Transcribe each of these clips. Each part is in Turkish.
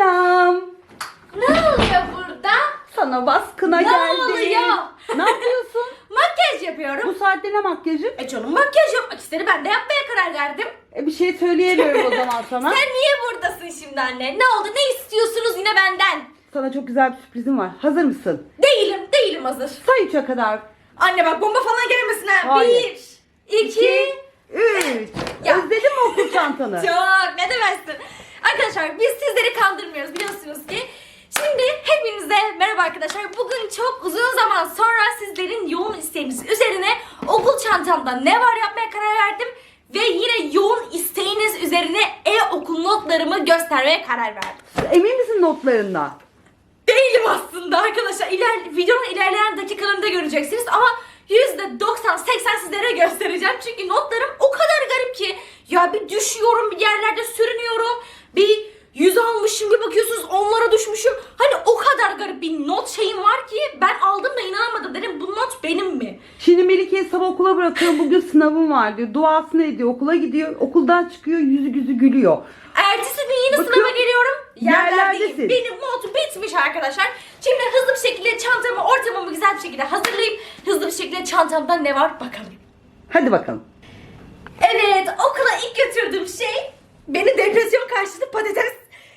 Selam. Ne oluyor burada? Sana baskına Ne geldim. oluyor? Ne yapıyorsun? Makyaj Bu yapıyorum. saatte ne makyajı? E canım makyaj yapmak istedi. Ben de yapmaya karar verdim. E, bir şey söyleyemiyorum o zaman sana. Sen niye buradasın şimdi anne? Ne oldu? Ne istiyorsunuz yine benden? Sana çok güzel bir sürprizim var. Hazır mısın? Değilim, değilim hazır. Say üçe kadar. Anne bak bomba falan gelmesin ha. Hayır. Bir, iki, Üç. Ya. Özledin mi okul çantanı? çok ne demezsin. Arkadaşlar biz sizleri kandırmıyoruz biliyorsunuz ki. Şimdi hepinize merhaba arkadaşlar. Bugün çok uzun zaman sonra sizlerin yoğun isteğiniz üzerine okul çantamda ne var yapmaya karar verdim. Ve yine yoğun isteğiniz üzerine e-okul notlarımı göstermeye karar verdim. Emin misin notlarından? Değilim aslında arkadaşlar. İler, videonun ilerleyen dakikalarında göreceksiniz ama %90-80 sizlere göstereceğim. Çünkü notlarım o kadar garip ki. Ya bir düşüyorum, bir yerlerde sürünüyorum. Bir yüz almışım, bir bakıyorsunuz onlara düşmüşüm. Hani o kadar garip bir not şeyim var ki ben aldım da inanamadım. Dedim bu not benim mi? Şimdi Melike'yi sabah okula bırakıyorum. Bugün sınavım var diyor. Duasını ediyor. Okula gidiyor. Okuldan çıkıyor. Yüzü yüzü gülüyor. Ertesi gün yine Bakın, sınava geliyorum. Yerlerdesin. Benim not bitmiş arkadaşlar. Şimdi hızlı bir şekilde çantamı, ortamımı güzel bir şekilde hazırlayıp hızlı bir şekilde çantamda ne var bakalım. Hadi bakalım. Evet, okula ilk götürdüğüm şey beni depresyon karşıtı patates.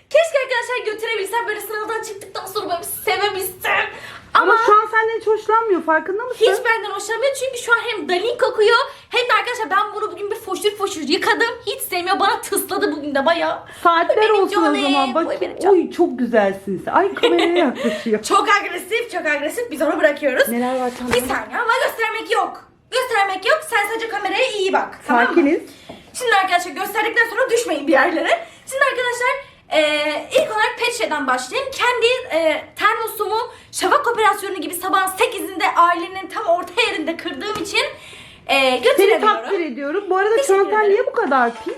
Keşke arkadaşlar götürebilsem böyle sınavdan çıktıktan sonra böyle sevebilsem. Ama, Ama, şu an senden hiç hoşlanmıyor. Farkında mısın? hiç benden hoşlanmıyor çünkü şu an hem dalin kokuyor hem de arkadaşlar ben bunu bugün bir foşur foşur yıkadım. Hiç sevmiyor bana tısladı bugün de bayağı. Saatler Benim olsun o canım, zaman. bu Bak, benim canım. oy çok güzelsin sen. Ay kameraya yaklaşıyor. Çok agresif, çok agresif. Biz onu bırakıyoruz. Neler var Bir saniye ama göstermek yok. Göstermek yok. Sen sadece kameraya iyi bak. Tamam mı? Sakiniz. Şimdi arkadaşlar gösterdikten sonra düşmeyin bir yerlere. Şimdi arkadaşlar eee, ilk olarak pet başlayayım. Kendi eee, termosumu şafak operasyonu gibi sabahın 8'inde ailenin tam orta yerinde kırdığım için eee Seni takdir götüremiyorum. ediyorum. Bu arada Teşekkür çantan ederim. niye bu kadar pis?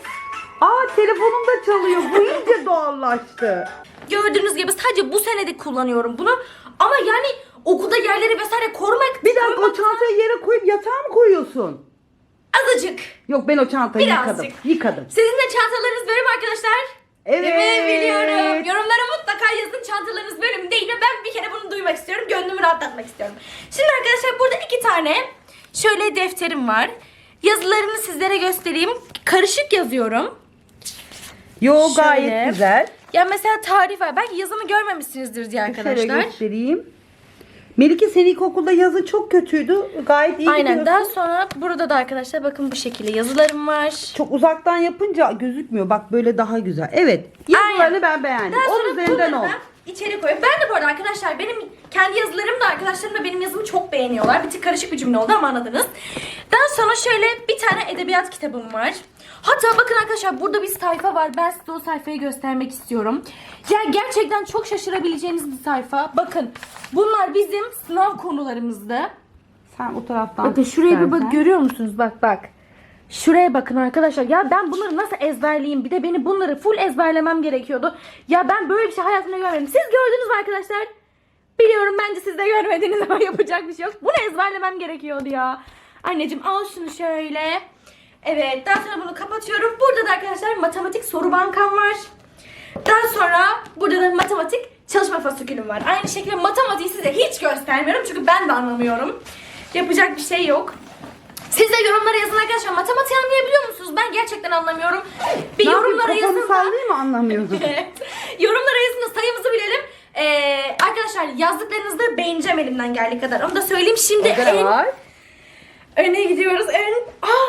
Aa telefonum da çalıyor. Bu iyice doğallaştı. Gördüğünüz gibi sadece bu senede kullanıyorum bunu. Ama yani okulda yerleri vesaire korumak, Bir dakika o korumak çantayı yere koyup yatağa mı koyuyorsun? azıcık. Yok ben o çantayı Birazcık. yıkadım. Yıkadım. Sizin de çantalarınız böyle mi arkadaşlar? Evet. Değil mi? Biliyorum. Yorumlara mutlaka yazın çantalarınız böyle mi değil mi? Ben bir kere bunu duymak istiyorum. Gönlümü rahatlatmak istiyorum. Şimdi arkadaşlar burada iki tane şöyle defterim var. Yazılarını sizlere göstereyim. Karışık yazıyorum. Yo Şöyle. gayet güzel. Ya mesela tarih var. Belki yazımı görmemişsinizdir diye Şöyle arkadaşlar. göstereyim. Melike senin ilkokulda yazın çok kötüydü. Gayet iyi Aynen. gidiyorsun. Daha sonra burada da arkadaşlar bakın bu şekilde yazılarım var. Çok uzaktan yapınca gözükmüyor. Bak böyle daha güzel. Evet. Yazılarını Aynen. ben beğendim. Daha sonra Onun üzerinden bunları ol. ben içeri koyuyorum. Ben de bu arada arkadaşlar benim kendi yazılarım da arkadaşlarım da benim yazımı çok beğeniyorlar. Bir tık karışık bir cümle oldu ama anladınız. Daha sonra şöyle bir tane edebiyat kitabım var. Hatta bakın arkadaşlar burada bir sayfa var. Ben size o sayfayı göstermek istiyorum. Ya gerçekten çok şaşırabileceğiniz bir sayfa. Bakın bunlar bizim sınav konularımızdı. Sen o taraftan Bakın şuraya bir bak görüyor musunuz? Bak bak. Şuraya bakın arkadaşlar. Ya ben bunları nasıl ezberleyeyim? Bir de beni bunları full ezberlemem gerekiyordu. Ya ben böyle bir şey hayatımda görmedim. Siz gördünüz mü arkadaşlar? Biliyorum bence siz de görmediniz ama yapacak bir şey yok. Bunu ezberlemem gerekiyordu ya. Anneciğim al şunu şöyle. Evet daha sonra bunu kapatıyorum. Burada da arkadaşlar matematik soru bankam var. Daha sonra burada da matematik çalışma fasikülüm var. Aynı şekilde matematiği size hiç göstermiyorum çünkü ben de anlamıyorum. Yapacak bir şey yok. Siz de yorumlara yazın arkadaşlar. Matematiği anlayabiliyor musunuz? Ben gerçekten anlamıyorum. Bir yorumlara yazın da. anlamıyordum. Evet. yorumlara yazın da sayımızı bilelim. Ee, arkadaşlar yazdıklarınızı da beğeneceğim elimden geldiği kadar. Onu da söyleyeyim. Şimdi en var. öne gidiyoruz. En Aa!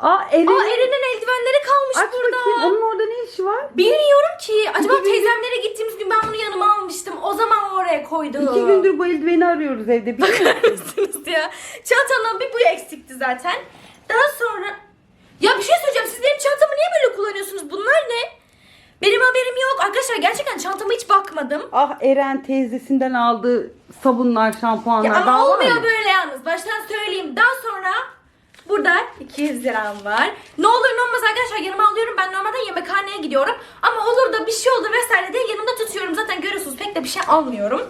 Aa Eren. Aa Eren'in eldivenleri kalmış Aç burada. bakayım. Onun orada ne işi var? Bilmiyorum ki. Acaba İki gündür- teyzemlere gittiğimiz gün ben bunu yanıma almıştım. O zaman oraya koydum. İki gündür bu eldiveni arıyoruz evde. Bir mısınız ya? Çantamdan bir bu eksikti zaten. Daha sonra... Ya bir şey söyleyeceğim. Siz benim çantamı niye böyle kullanıyorsunuz? Bunlar ne? Benim haberim yok. Arkadaşlar gerçekten çantama hiç bakmadım. Ah Eren teyzesinden aldığı sabunlar, şampuanlar. Ya daha ama var olmuyor mı? böyle yalnız. Baştan söyleyeyim. Daha sonra burada 200 liram var. Ne olur ne olmaz arkadaşlar yanıma alıyorum. Ben normalde yemekhaneye gidiyorum. Ama olur da bir şey olur vesaire diye yanımda tutuyorum. Zaten görüyorsunuz pek de bir şey almıyorum.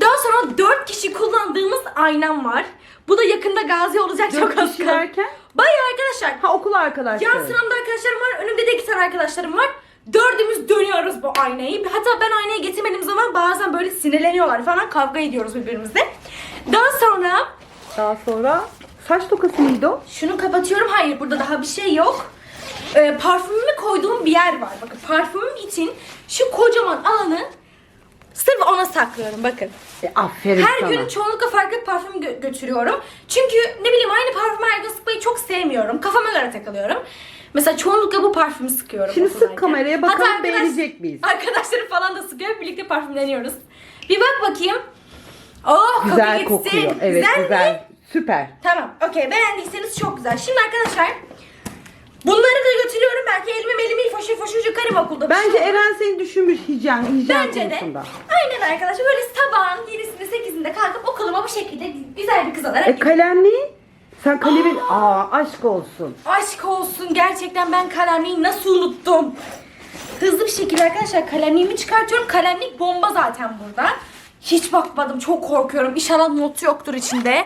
Daha sonra 4 kişi kullandığımız aynam var. Bu da yakında gazi olacak çok az kişi kaldı. derken? Bayağı arkadaşlar. Ha okul arkadaşları. Yan sıramda arkadaşlarım var. Önümde de iki tane arkadaşlarım var. Dördümüz dönüyoruz bu aynayı. Hatta ben aynayı getirmediğim zaman bazen böyle sinirleniyorlar falan kavga ediyoruz birbirimizle. Daha sonra Daha sonra saç tokası mıydı o? şunu kapatıyorum. Hayır burada daha bir şey yok. Ee, parfümümü koyduğum bir yer var. Bakın parfümüm için şu kocaman alanı sırf ona saklıyorum bakın. E, aferin Her sana. gün çoğunlukla farklı parfüm gö- götürüyorum. Çünkü ne bileyim aynı parfümü her gün sıkmayı çok sevmiyorum. Kafama göre takılıyorum. Mesela çoğunlukla bu parfümü sıkıyorum. Şimdi sık kameraya bakalım Hatta arkadaş- beğenecek miyiz? Arkadaşlarım falan da sıkıyor. Birlikte parfümleniyoruz. Bir bak bakayım. Oh Güzel gitsin. kokuyor. Evet güzel. güzel. mi? Süper. Tamam. Okey. Beğendiyseniz çok güzel. Şimdi arkadaşlar bunları da götürüyorum. Belki elimi elimi foşur foşur yıkarım okulda. Bence. Eren seni düşünmüş hijyen, hijyen Bence de. konusunda. Aynen arkadaşlar. Böyle sabahın 7'sinde 8'inde kalkıp okuluma bu şekilde güzel bir kız olarak E kalemli? Sen kalemin... Aa aşk olsun. Aşk olsun gerçekten ben kalemliği nasıl unuttum? Hızlı bir şekilde arkadaşlar kalemliğimi çıkartıyorum. Kalemlik bomba zaten burada. Hiç bakmadım çok korkuyorum. İnşallah not yoktur içinde.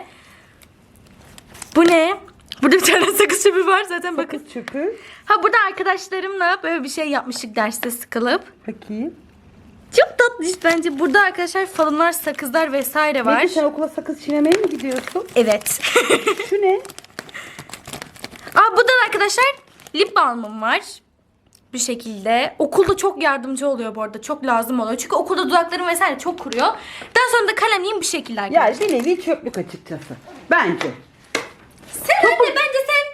Bu ne? Burada bir tane sakız çöpü var zaten bakın. Sakız çöpü. Ha burada arkadaşlarımla böyle bir şey yapmıştık derste sıkılıp. Bakayım. Çok tatlış bence. Burada arkadaşlar falımlar, sakızlar vesaire var. Peki sen okula sakız çiğnemeye mi gidiyorsun? Evet. Şu ne? Aa burada da arkadaşlar lip balmım var. Bu şekilde. Okulda çok yardımcı oluyor bu arada. Çok lazım oluyor. Çünkü okulda dudaklarım vesaire çok kuruyor. Daha sonra da kalemliğim bu şekilde arkadaşlar. Yani bir nevi çöplük açıkçası. Bence. Sen anne bence sen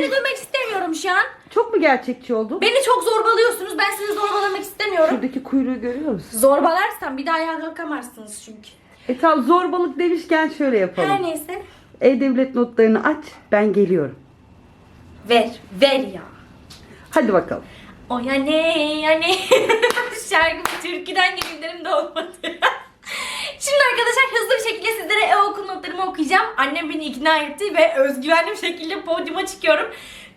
Seni duymak istemiyorum şu an. Çok mu gerçekçi oldu? Beni çok zorbalıyorsunuz. Ben sizi zorbalamak istemiyorum. Şuradaki kuyruğu görüyor musun? Zorbalarsam bir daha ayağa kalkamazsınız çünkü. E tamam zorbalık demişken şöyle yapalım. Her neyse. E-Devlet notlarını aç ben geliyorum. Ver. Ver ya. Hadi bakalım. O ya ne ya ne şarkı türküden gönüllerim de olmadı. Şimdi arkadaşlar hızlı bir sizlere e-okul notlarımı okuyacağım. Annem beni ikna etti ve özgüvenli bir şekilde podyuma çıkıyorum.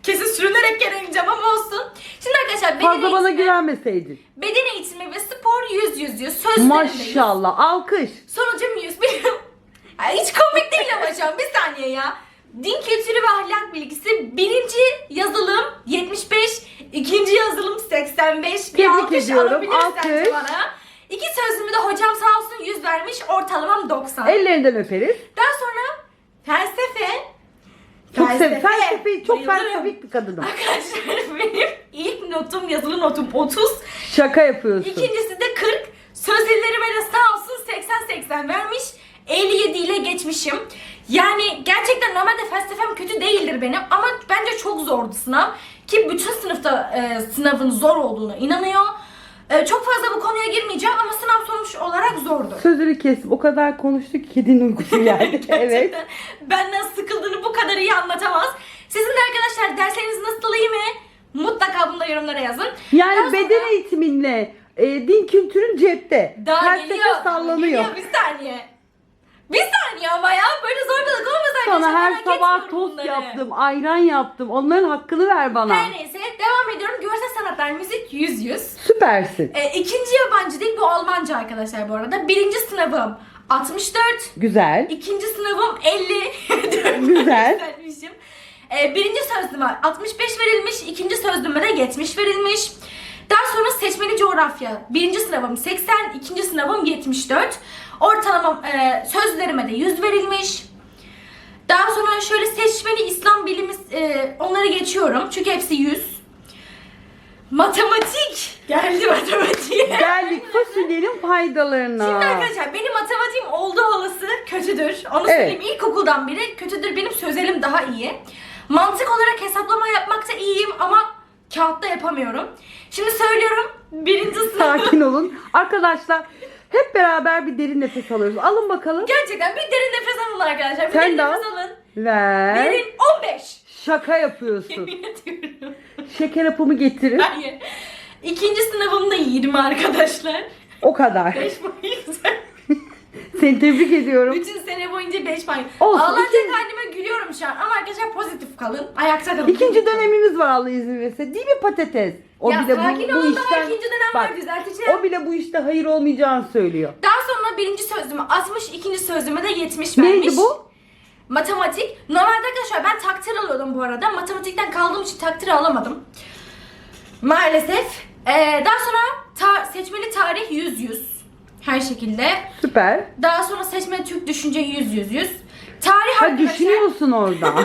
Kesin sürünerek gelemeyeceğim ama olsun. Şimdi arkadaşlar beden Fazla bana eğitimi, güvenmeseydin. beden eğitimi ve spor yüz yüz yüz. Sözlerim de yüz. Maşallah alkış. Sonucum 100 biliyorum. Ya hiç komik değil ama şu an bir saniye ya. Din kültürü ve ahlak bilgisi birinci yazılım 75, ikinci yazılım 85. Bir Tebrik alkış ediyorum, alabilirsen alkış. bana. İki sözümü de hocam sağ olsun 100 vermiş ortalamam 90. Ellerinden öperiz. Daha sonra felsefe. Çok sev felsefe, çok Bayılırım. felsefik bir kadınım. Arkadaşlar benim ilk notum yazılı notum 30. Şaka yapıyorsun. İkincisi de 40. Sözlerime de sağ olsun 80-80 vermiş. 57 ile geçmişim. Yani gerçekten normalde felsefem kötü değildir benim ama bence çok zordu sınav. Ki bütün sınıfta e, sınavın zor olduğuna inanıyor. E, çok fazla bu konuya girmeyeceğim ama sınav sonuç olarak zordu. Sözünü kestim. O kadar konuştuk ki kedinin uykusu geldi. evet. Benden sıkıldığını bu kadar iyi anlatamaz. Sizin de arkadaşlar dersleriniz nasıl iyi mi? Mutlaka bunu da yorumlara yazın. Yani Daha sonra- beden eğitiminle e, din kültürün cepte. Daha Felsefe geliyor. sallanıyor. Geliyor bir saniye. Bir saniye ama ya böyle zorbalık olmaz Sana arkadaşlar. her merak sabah etmiyorum tost bunları. yaptım, ayran yaptım. Onların hakkını ver bana. Her neyse devam ediyorum. Görsel sanatlar müzik 100 100. Süpersin. E, ikinci yabancı dil bu Almanca arkadaşlar bu arada. Birinci sınavım 64. Güzel. İkinci sınavım 50. Güzel. Yükseltmişim. Ee, birinci sözlüğüme 65 verilmiş, ikinci sözlüğüme de 70 verilmiş. Daha sonra seçmeli coğrafya. Birinci sınavım 80, ikinci sınavım 74. Ortalamam e, sözlerime de 100 verilmiş. Daha sonra şöyle seçmeli İslam bilimi e, onları geçiyorum. Çünkü hepsi 100. Matematik. Geldi matematiğe. Geldik fasulyenin faydalarına. Şimdi arkadaşlar benim matematiğim olduğu olası kötüdür. Onu Evet. söyleyeyim ilkokuldan beri kötüdür. Benim sözelim daha iyi. Mantık olarak hesaplama yapmakta iyiyim ama kağıtta yapamıyorum. Şimdi söylüyorum. Birinci sınıf. Sakin olun. Arkadaşlar hep beraber bir derin nefes alıyoruz. Alın bakalım. Gerçekten bir derin nefes alın arkadaşlar. Bir Sen derin de al. nefes alın. Ver. Verin 15. Şaka yapıyorsun. Yemin ediyorum. Şeker hapımı getirin. Hayır. İkinci sınavım da 20 arkadaşlar. O kadar. 5 boyunca. Seni tebrik ediyorum. Bütün sene boyunca 5 puan. Olsun, Ağlanacak ikinci- halime gülüyorum şu an. Ama arkadaşlar pozitif kalın. Ayakta kalın. İkinci dönemimiz var Allah izin verirse. Değil mi patates? O ya bile sakin bu, bu olun daha işten ikinci dönem Bak, var düzelteceğim. o bile bu işte hayır olmayacağını söylüyor. Daha sonra birinci sözlüğüme 60, ikinci sözlüğüme de 70 vermiş. Neydi bu? Matematik. Normalde arkadaşlar ben takdir alıyordum bu arada. Matematikten kaldığım için takdir alamadım. Maalesef. Ee, daha sonra ta- seçmeli tarih 100 100. Her şekilde. Süper. Daha sonra seçmeli Türk düşünce 100 100 100. Tarih Ha arkadaşlar. düşünüyorsun orada.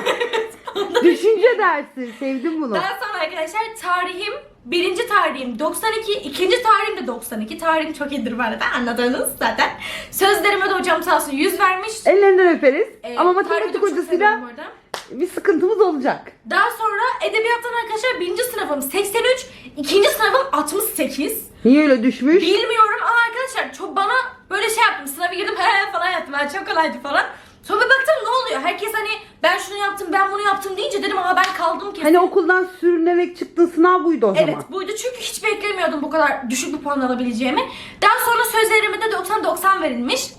Düşünce dersi. Sevdim bunu. Daha sonra arkadaşlar tarihim birinci tarihim 92, ikinci tarihim de 92. Tarihim çok iyidir bu arada anladınız zaten. Sözlerime de hocam sağ olsun 100 vermiş. Ellerinden öperiz. Ee, Ama matematik çok hocasıyla seviyorum bu arada. bir sıkıntımız olacak. Daha sonra edebiyattan arkadaşlar birinci sınıfım 83, ikinci sınıfım 68. Niye öyle düşmüş? Bilmiyorum ama arkadaşlar çok bana böyle şey yaptım. Sınava girdim he falan yaptım. Ha, çok kolaydı falan. Sonra bir baktım ne oluyor? Herkes hani ben şunu yaptım ben bunu yaptım deyince dedim aa ben kaldım kesin. Hani okuldan sürünerek çıktığın sınav buydu o zaman. Evet buydu çünkü hiç beklemiyordum bu kadar düşük bir puan alabileceğimi. Daha sonra sözlerime de 90-90 verilmiş.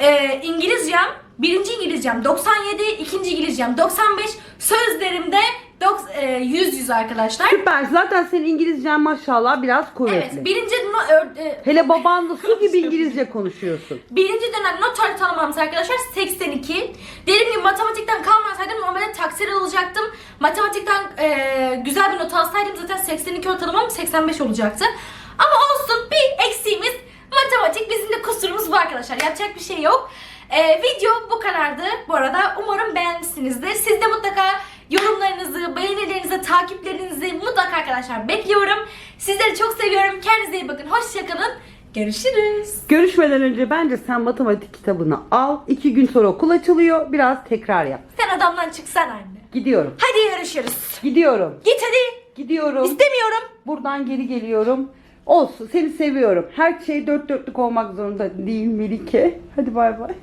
Ee, İngilizcem, birinci İngilizcem 97, ikinci İngilizcem 95, sözlerimde dok- e, 100 100 arkadaşlar. Süper. Zaten senin İngilizcen maşallah biraz kuvvetli. Evet birinci ör- e, Hele babanla su gibi İngilizce konuşuyorsun. Birinci dönem not ortalamamız arkadaşlar 82. Dediğim gibi matematikten kalmasaydım normalde takdir alacaktım. Matematikten e, güzel bir not alsaydım zaten 82 ortalamam 85 olacaktı. Ama olsun bir eksiğimiz matematik bizim de kusurumuz bu arkadaşlar. Yapacak bir şey yok. E, video bu kadardı. Bu arada umarım beğenmişsinizdir. Siz de mutlaka yorumlarınızı, beğenilerinizi, takiplerinizi mutlaka arkadaşlar bekliyorum. Sizleri çok seviyorum. Kendinize iyi bakın. Hoşçakalın. Görüşürüz. Görüşmeden önce bence sen matematik kitabını al. İki gün sonra okul açılıyor. Biraz tekrar yap. Sen adamdan çıksan anne. Gidiyorum. Hadi görüşürüz. Gidiyorum. Git hadi. Gidiyorum. İstemiyorum. Buradan geri geliyorum. Olsun seni seviyorum. Her şey dört dörtlük olmak zorunda değil Melike. Hadi bay bay.